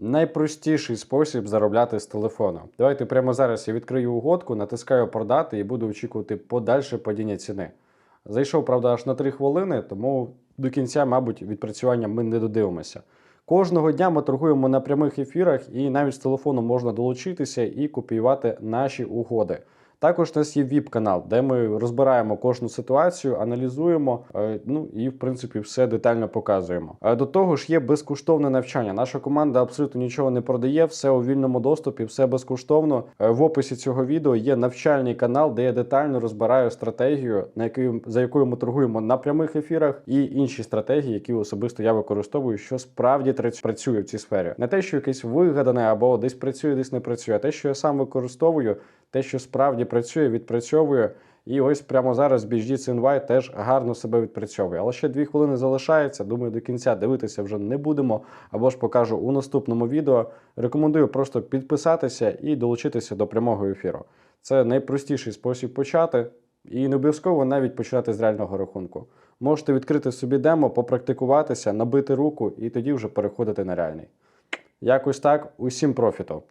найпростіший спосіб заробляти з телефону. Давайте прямо зараз я відкрию угодку, натискаю продати і буду очікувати подальше падіння ціни. Зайшов, правда, аж на 3 хвилини, тому до кінця, мабуть, відпрацювання ми не додивимося. Кожного дня ми торгуємо на прямих ефірах, і навіть з телефону можна долучитися і копіювати наші угоди. Також у нас є віп-канал, де ми розбираємо кожну ситуацію, аналізуємо, е, ну і в принципі все детально показуємо. Е, До того ж, є безкоштовне навчання. Наша команда абсолютно нічого не продає, все у вільному доступі, все безкоштовно. Е, В описі цього відео є навчальний канал, де я детально розбираю стратегію, на якою за якою ми торгуємо на прямих ефірах, і інші стратегії, які особисто я використовую, що справді працює в цій сфері. Не те, що якесь вигадане або десь працює, десь не працює, а те, що я сам використовую, те, що справді працює, відпрацьовує. І ось прямо зараз BGD CNY теж гарно себе відпрацьовує. Але ще дві хвилини залишається. Думаю, до кінця дивитися вже не будемо. Або ж покажу у наступному відео. Рекомендую просто підписатися і долучитися до прямого ефіру. Це найпростіший спосіб почати, і не обов'язково навіть починати з реального рахунку. Можете відкрити собі демо, попрактикуватися, набити руку і тоді вже переходити на реальний. Якось так, усім профіту.